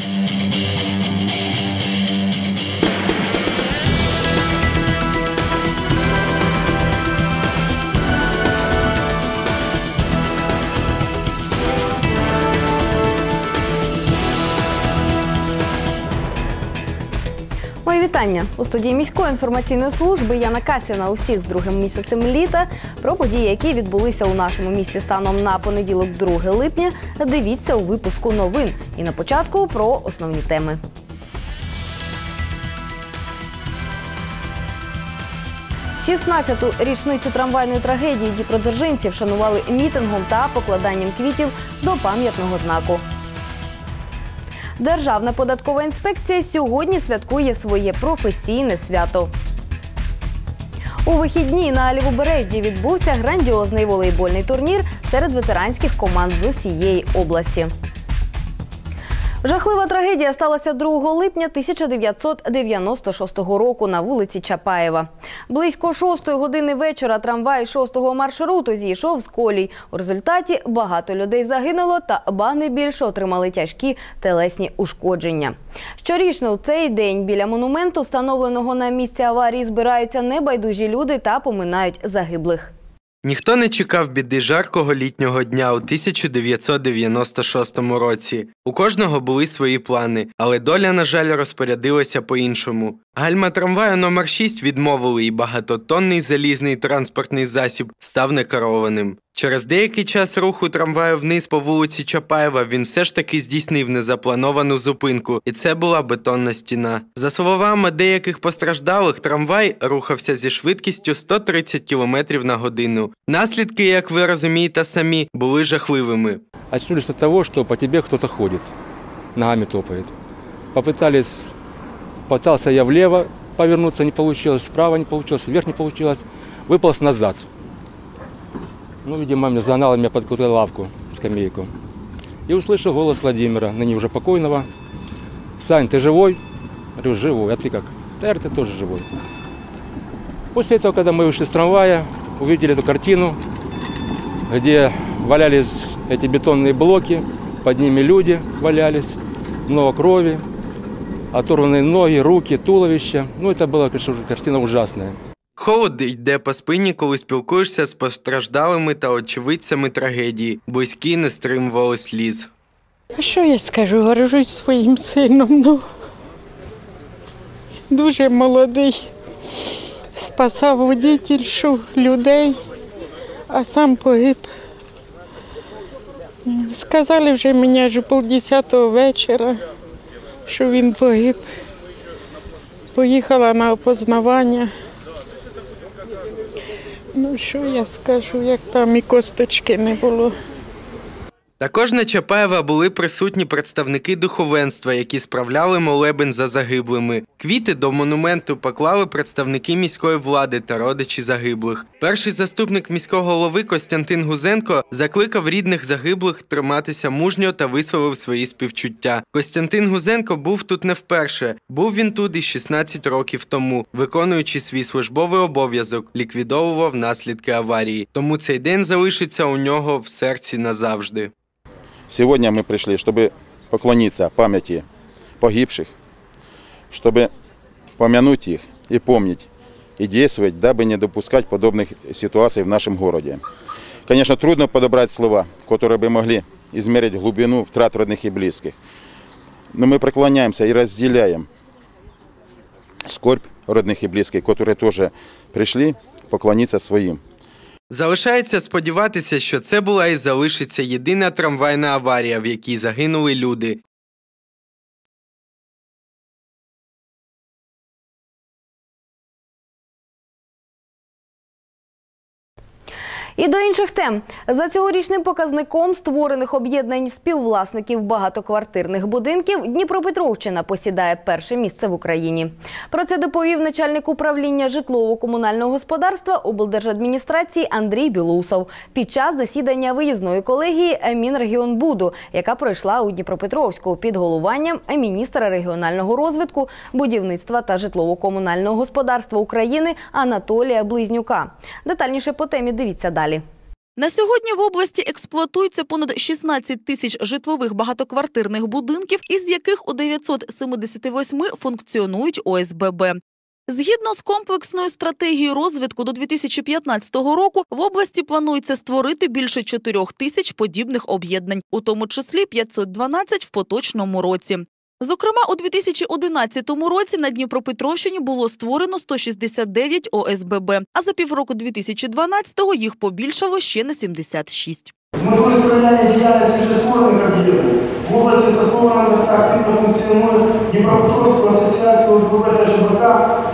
Thank you. Вітання у студії міської інформаційної служби Яна Касіна. Усіх з другим місяцем літа про події, які відбулися у нашому місті станом на понеділок, 2 липня. Дивіться у випуску новин. І на початку про основні теми. Шістнадцяту річницю трамвайної трагедії дніпродзержинців шанували мітингом та покладанням квітів до пам'ятного знаку. Державна податкова інспекція сьогодні святкує своє професійне свято. У вихідні на Лівобережжі відбувся грандіозний волейбольний турнір серед ветеранських команд з усієї області. Жахлива трагедія сталася 2 липня 1996 року на вулиці Чапаєва. Близько 6 години вечора трамвай 6-го маршруту зійшов з колій. У результаті багато людей загинуло та ба не більше отримали тяжкі телесні ушкодження. Щорічно у цей день біля монументу, встановленого на місці аварії, збираються небайдужі люди та поминають загиблих. Ніхто не чекав біди жаркого літнього дня у 1996 році. У кожного були свої плани, але доля, на жаль, розпорядилася по-іншому. Гальма трамваю номер 6 відмовили, і багатотонний залізний транспортний засіб став некерованим. Через деякий час руху трамваю вниз по вулиці Чапаєва він все ж таки здійснив незаплановану зупинку, і це була бетонна стіна. За словами деяких постраждалих, трамвай рухався зі швидкістю 130 км на годину. Наслідки, як ви розумієте самі, були жахливими. Очнулись от того, что по тебе кто-то ходит, ногами топает. Попытались, пытался я влево повернуться, не получилось, вправо не получилось, вверх не получилось, выполз назад. Ну, видимо, меня загнала меня под какую-то лавку, скамейку. И услышал голос Владимира, ныне уже покойного. Сань, ты живой? Говорю, живой. А ты как? Да, я ты тоже живой. После этого, когда мы вышли с трамвая, увидели эту картину, где валялись эти бетонные блоки, под ними люди валялись, много крови, оторванные ноги, руки, туловище. Ну, это была, конечно, картина ужасная. Холод йде по спині, коли спілкуєшся з постраждалими та очевидцями трагедії. Близькі не стримували сліз. А що я скажу? Горжусь своїм сином. Ну, дуже молодий. Спасав водительшу людей, а сам погиб. Сказали вже мені аж полдесятого вечора, що він погиб. Поїхала на опознавання. Ну, що я скажу, як там і косточки не було. Також на Чапаєва були присутні представники духовенства, які справляли молебен за загиблими. Квіти до монументу поклали представники міської влади та родичі загиблих. Перший заступник міського голови Костянтин Гузенко закликав рідних загиблих триматися мужньо та висловив свої співчуття. Костянтин Гузенко був тут не вперше. Був він тут і 16 років тому, виконуючи свій службовий обов'язок, ліквідовував наслідки аварії. Тому цей день залишиться у нього в серці назавжди. Сегодня мы пришли, чтобы поклониться памяти погибших, чтобы помянуть их и помнить, и действовать, дабы не допускать подобных ситуаций в нашем городе. Конечно, трудно подобрать слова, которые бы могли измерить глубину втрат родных и близких. Но мы преклоняемся и разделяем скорбь родных и близких, которые тоже пришли поклониться своим. Залишається сподіватися, що це була і залишиться єдина трамвайна аварія, в якій загинули люди. І до інших тем за цьогорічним показником створених об'єднань співвласників багатоквартирних будинків Дніпропетровщина посідає перше місце в Україні. Про це доповів начальник управління житлово-комунального господарства облдержадміністрації Андрій Білусов під час засідання виїзної колегії Мінрегіонбуду, яка пройшла у Дніпропетровську під головуванням міністра регіонального розвитку, будівництва та житлово-комунального господарства України Анатолія Близнюка. Детальніше по темі дивіться далі. На сьогодні в області експлуатується понад 16 тисяч житлових багатоквартирних будинків, із яких у 978 функціонують ОСББ. Згідно з комплексною стратегією розвитку до 2015 року в області планується створити більше 4 тисяч подібних об'єднань, у тому числі 512 в поточному році. Зокрема, у 2011 році на Дніпропетровщині було створено 169 ОСББ, а за півроку 2012-го їх побільшало ще на 76. З метою сприяння діяльності вже створених об'єктів в області заснована та активно функціонує Дніпропетровську асоціацію ОСББ та ЖБК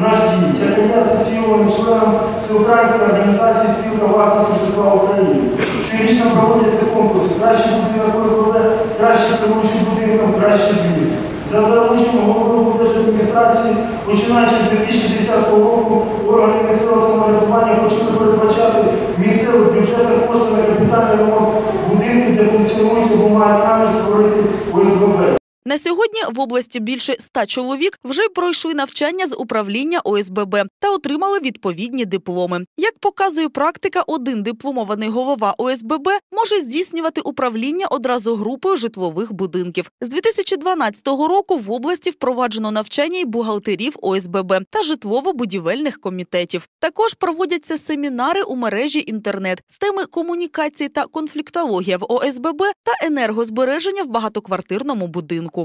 «Наш дій», яка є асоційованим членом Всеукраїнської організації спілка власників житла України. Щорічно проводяться конкурси «Кращий будинок ОСББ», «Кращий керуючий будинком», «Кращий двір». За дорученням голови держадміністрації, починаючи з 2010 року, органи місцевого самоврядування почали передбачати місцевих бюджетах кошти на капітальний ремонт будинків, де функціонують або мають намір створити ОСББ. На сьогодні в області більше 100 чоловік вже пройшли навчання з управління ОСББ та отримали відповідні дипломи. Як показує практика, один дипломований голова ОСББ може здійснювати управління одразу групою житлових будинків. З 2012 року в області впроваджено навчання й бухгалтерів ОСББ та житлово-будівельних комітетів. Також проводяться семінари у мережі інтернет з теми комунікації та конфліктологія в ОСББ та енергозбереження в багатоквартирному будинку.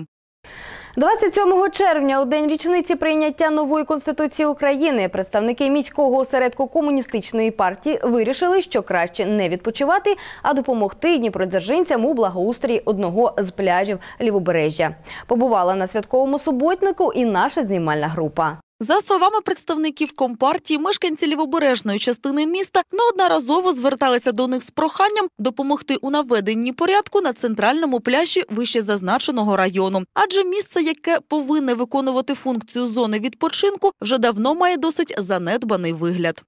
27 червня, у день річниці прийняття нової конституції України, представники міського осередку комуністичної партії вирішили, що краще не відпочивати, а допомогти дніпродзержинцям у благоустрій одного з пляжів Лівобережжя. Побувала на святковому суботнику і наша знімальна група. За словами представників компартії, мешканці лівобережної частини міста неодноразово зверталися до них з проханням допомогти у наведенні порядку на центральному пляжі вище зазначеного району. Адже місце, яке повинне виконувати функцію зони відпочинку, вже давно має досить занедбаний вигляд.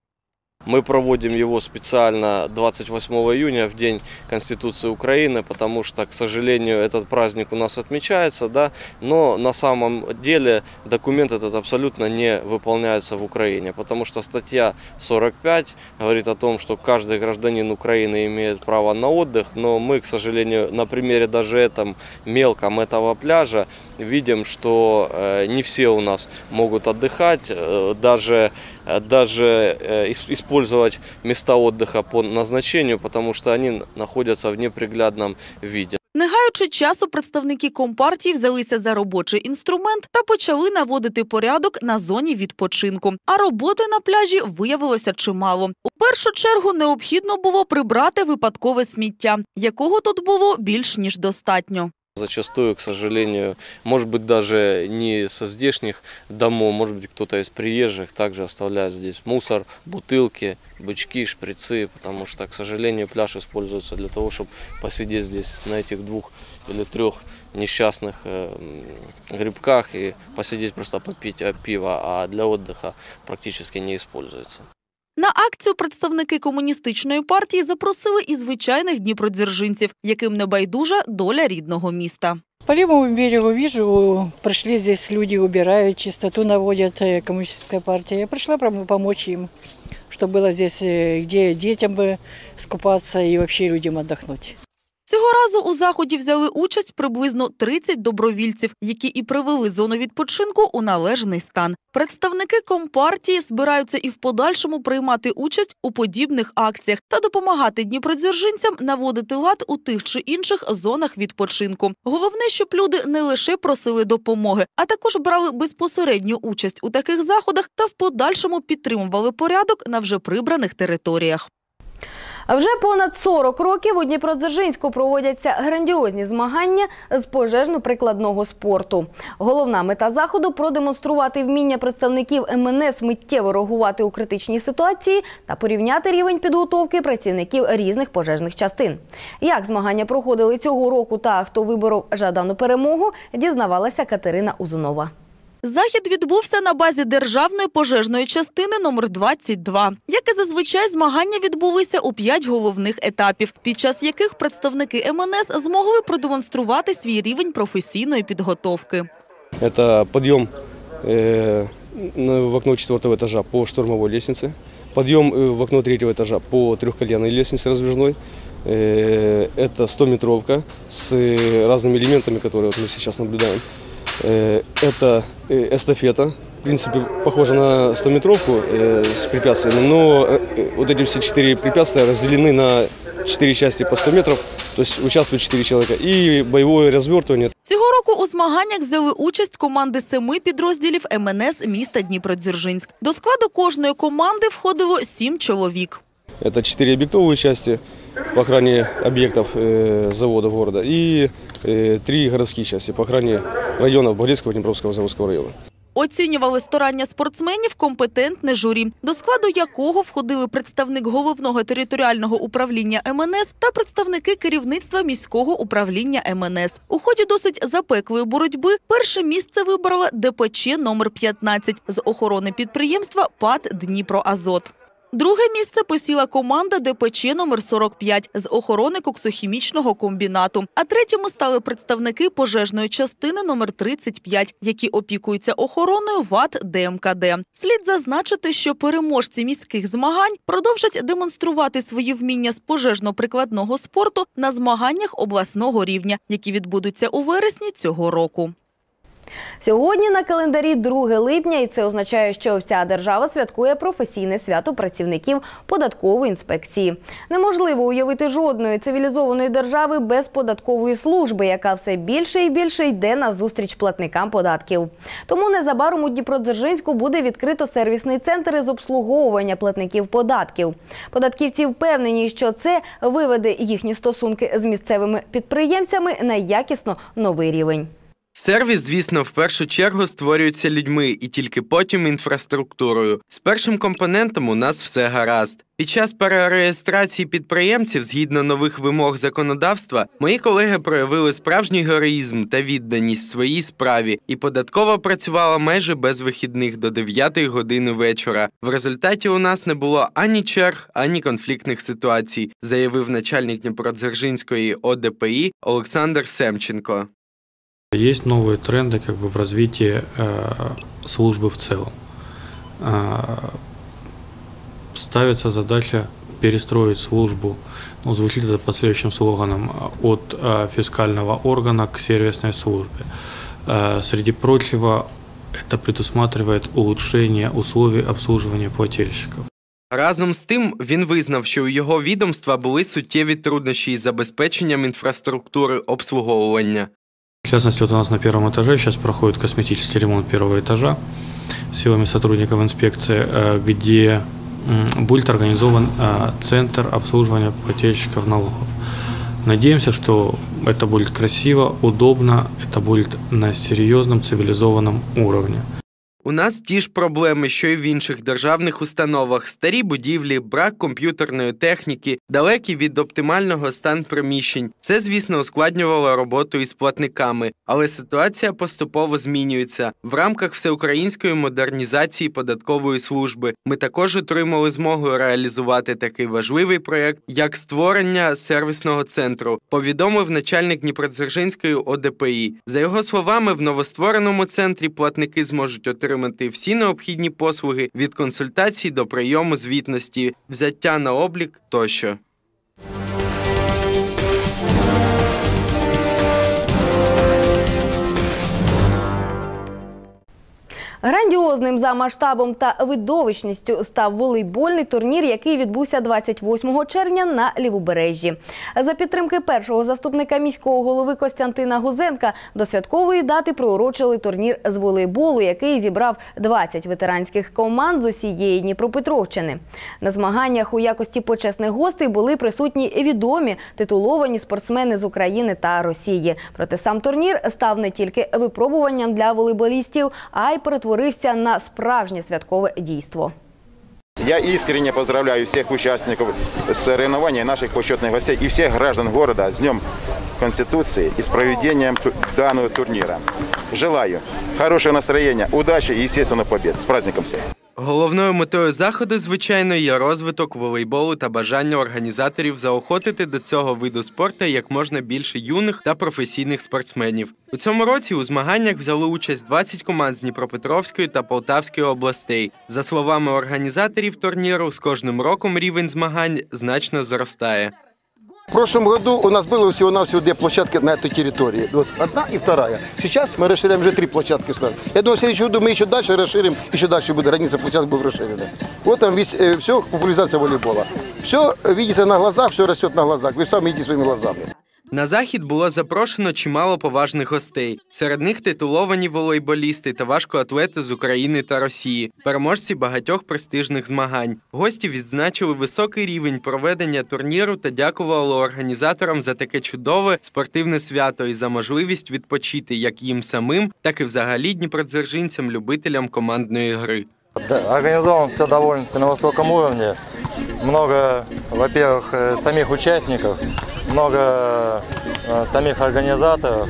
Мы проводим его специально 28 июня, в День Конституции Украины, потому что, к сожалению, этот праздник у нас отмечается, да, но на самом деле документ этот абсолютно не выполняется в Украине, потому что статья 45 говорит о том, что каждый гражданин Украины имеет право на отдых, но мы, к сожалению, на примере даже этом мелком этого пляжа видим, что э, не все у нас могут отдыхать, э, даже даже э, ис- использовать места отдыха по назначению, потому что они находятся в неприглядном виде. Не гаючи часу, представники компартії взялися за робочий інструмент та почали наводити порядок на зоні відпочинку. А роботи на пляжі виявилося чимало. У першу чергу необхідно було прибрати випадкове сміття, якого тут було більш ніж достатньо. Зачастую, к сожалению, может быть даже не со здешних домов, может быть кто-то из приезжих также оставляет здесь мусор, бутылки, бычки, шприцы, потому что, к сожалению, пляж используется для того, чтобы посидеть здесь на этих двух или трех несчастных э, грибках и посидеть просто попить э, пиво, а для отдыха практически не используется. На акцію представники комуністичної партії запросили і звичайних дніпродзержинців, яким не байдужа доля рідного міста. По левому берегу вижу, пришли здесь люди, убирают, чистоту наводят, э, коммунистическая партия. Я пришла пом- помочь им, чтобы было здесь, э, где детям бы скупаться и вообще людям отдохнуть. Цього разу у заході взяли участь приблизно 30 добровільців, які і привели зону відпочинку у належний стан. Представники компартії збираються і в подальшому приймати участь у подібних акціях та допомагати дніпродзержинцям наводити лад у тих чи інших зонах відпочинку. Головне, щоб люди не лише просили допомоги, а також брали безпосередню участь у таких заходах та в подальшому підтримували порядок на вже прибраних територіях. Вже понад 40 років у Дніпродзержинську проводяться грандіозні змагання з пожежно-прикладного спорту. Головна мета заходу продемонструвати вміння представників МНС миттєво реагувати у критичній ситуації та порівняти рівень підготовки працівників різних пожежних частин. Як змагання проходили цього року та хто виборов жадану перемогу, дізнавалася Катерина Узунова. Захід відбувся на базі державної пожежної частини номер 22. Як і зазвичай, змагання відбулися у п'ять головних етапів, під час яких представники МНС змогли продемонструвати свій рівень професійної підготовки. Это подъем э, на- в окно четвертого этажа по штурмовой лестнице. Подъем э, в окно третьего этажа по трехколенной лестнице раздвижной. Э, Это 100-метровка с э, разными элементами, которые вот мы сейчас наблюдаем. Э, Это э, эстафета. В принципе, похоже на 100-метровку э, с препятствиями, но э, вот эти все четыре препятствия разделены на четыре части по 100 метров, то есть участвуют четыре человека. И боевое развертывание Цього року у змаганнях взяли участь команди семи підрозділів МНС міста Дніпродзержинськ. До складу кожної команди входило сім чоловік. Это четыре объектовые части по охране объектов э, заводов города и э, три городские части по охране районов Борецкого, Днепровского, Заводского района. Оцінювали старання спортсменів компетентне журі, до складу якого входили представник головного територіального управління МНС та представники керівництва міського управління МНС. У ході досить запеклої боротьби перше місце вибрала ДПЧ номер 15 з охорони підприємства ПАД Дніпроазот. Друге місце посіла команда ДПЧ номер 45 з охорони коксохімічного комбінату. А третіми стали представники пожежної частини номер 35, які опікуються охороною ВАТ ДМКД. Слід зазначити, що переможці міських змагань продовжать демонструвати свої вміння з пожежно-прикладного спорту на змаганнях обласного рівня, які відбудуться у вересні цього року. Сьогодні на календарі 2 липня, і це означає, що вся держава святкує професійне свято працівників податкової інспекції. Неможливо уявити жодної цивілізованої держави без податкової служби, яка все більше і більше йде на зустріч платникам податків. Тому незабаром у Дніпродзержинську буде відкрито сервісний центр із обслуговування платників податків. Податківці впевнені, що це виведе їхні стосунки з місцевими підприємцями на якісно новий рівень. Сервіс, звісно, в першу чергу створюється людьми і тільки потім інфраструктурою. З першим компонентом у нас все гаразд. Під час перереєстрації підприємців, згідно нових вимог законодавства, мої колеги проявили справжній героїзм та відданість своїй справі, і податкова працювала майже без вихідних до 9 години вечора. В результаті у нас не було ані черг, ані конфліктних ситуацій, заявив начальник Дніпродзержинської ОДПІ Олександр Семченко. Есть новые тренды как бы в развитии э, службы в целом. Э, ставится задача перестроить службу, ну, звучит это последующим слоганом, э, от э, фискального органа к сервисной службе. Э, среди прочего, это предусматривает улучшение условий обслуживания плательщиков. Разом з тим, він визнав, що у його відомства були суттєві труднощі із забезпеченням інфраструктури обслуговування. В частности, вот у нас на первом этаже сейчас проходит косметический ремонт первого этажа силами сотрудников инспекции, э, где м, будет организован э, центр обслуживания плательщиков налогов. Надеемся, что это будет красиво, удобно, это будет на серьезном цивилизованном уровне. У нас ті ж проблеми, що й в інших державних установах: старі будівлі, брак комп'ютерної техніки, далекі від оптимального стан приміщень. Це, звісно, ускладнювало роботу із платниками, але ситуація поступово змінюється. В рамках всеукраїнської модернізації податкової служби ми також отримали змогу реалізувати такий важливий проєкт, як створення сервісного центру. Повідомив начальник Дніпродзержинської ОДПІ. За його словами, в новоствореному центрі платники зможуть отримати всі необхідні послуги від консультацій до прийому звітності, взяття на облік тощо. Грандіозним за масштабом та видовищністю став волейбольний турнір, який відбувся 28 червня на Лівобережжі. За підтримки першого заступника міського голови Костянтина Гузенка до святкової дати приурочили турнір з волейболу, який зібрав 20 ветеранських команд з усієї Дніпропетровщини. На змаганнях у якості почесних гостей були присутні відомі титуловані спортсмени з України та Росії. Проте сам турнір став не тільки випробуванням для волейболістів, а й перетворився на справжнє святкове дійство. Я искренне поздравляю всех участников соревнований, наших почетных гостей и всех граждан города с Днем Конституции и с проведением данного турнира. Желаю хорошего настроения, удачи и, естественно, побед. С праздником всех! Головною метою заходу, звичайно, є розвиток волейболу та бажання організаторів заохотити до цього виду спорту як можна більше юних та професійних спортсменів. У цьому році у змаганнях взяли участь 20 команд з Дніпропетровської та Полтавської областей. За словами організаторів турніру, з кожним роком рівень змагань значно зростає. В прошлом году у нас было всего-навсего две площадки на этой территории. Вот одна и вторая. Сейчас мы расширяем уже три площадки. сразу. Я думаю, в следующем году мы еще дальше расширим, еще дальше будет граница площадок будет расширена. Вот там весь, все, популяризация волейбола. Все видится на глазах, все растет на глазах. Вы сами видите своими глазами. На захід було запрошено чимало поважних гостей. Серед них титуловані волейболісти та важкоатлети з України та Росії, переможці багатьох престижних змагань. Гості відзначили високий рівень проведення турніру та дякували організаторам за таке чудове спортивне свято і за можливість відпочити як їм самим, так і взагалі дніпродзержинцям, любителям командної гри. Да, организован все довольно на высоком уровне. Много, во-первых, э, самих участников, много э, самих организаторов.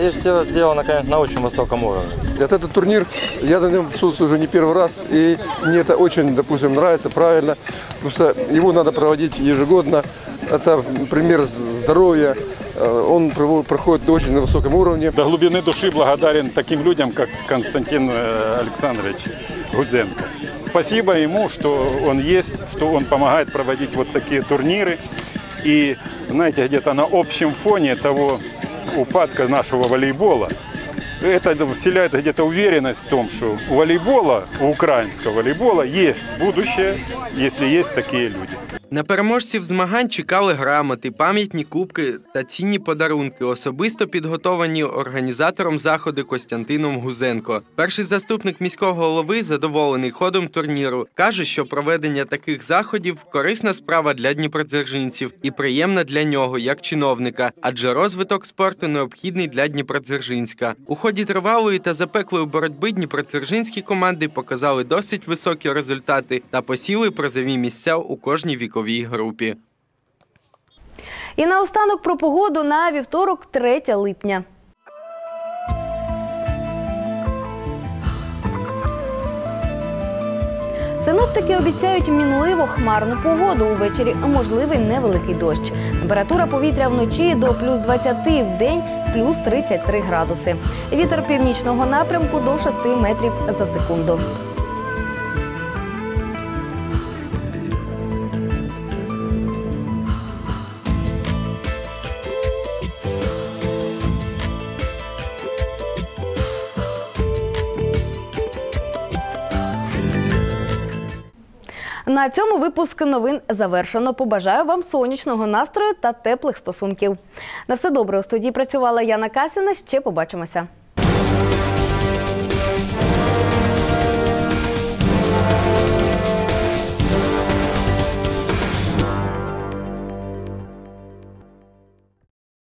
И все сделано, конечно, на очень высоком уровне. Вот этот турнир, я на нем присутствую уже не первый раз, и мне это очень, допустим, нравится, правильно, потому что его надо проводить ежегодно. Это пример здоровья, Э, он проходит на очень на высоком уровне. До глубины души благодарен таким людям, как Константин Александрович Гудзенко. Спасибо ему, что он есть, что он помогает проводить вот такие турниры. И, знаете, где-то на общем фоне того упадка нашего волейбола, это вселяет где-то уверенность в том, что у волейбола, у украинского волейбола есть будущее, если есть такие люди. На переможців змагань чекали грамоти, пам'ятні кубки та цінні подарунки, особисто підготовані організатором заходу Костянтином Гузенко. Перший заступник міського голови задоволений ходом турніру. каже, що проведення таких заходів корисна справа для дніпродзержинців і приємна для нього як чиновника, адже розвиток спорту необхідний для Дніпродзержинська. У ході тривалої та запеклої боротьби дніпродзержинські команди показали досить високі результати та посіли призові місця у кожній віковій групі. І наостанок про погоду на вівторок, 3 липня. Синоптики обіцяють мінливо хмарну погоду. Увечері можливий невеликий дощ. Температура повітря вночі до плюс 20, в день плюс 33 градуси. Вітер північного напрямку до 6 метрів за секунду. На цьому випуск новин завершено. Побажаю вам сонячного настрою та теплих стосунків. На все добре у студії працювала Яна Касіна. Ще побачимося.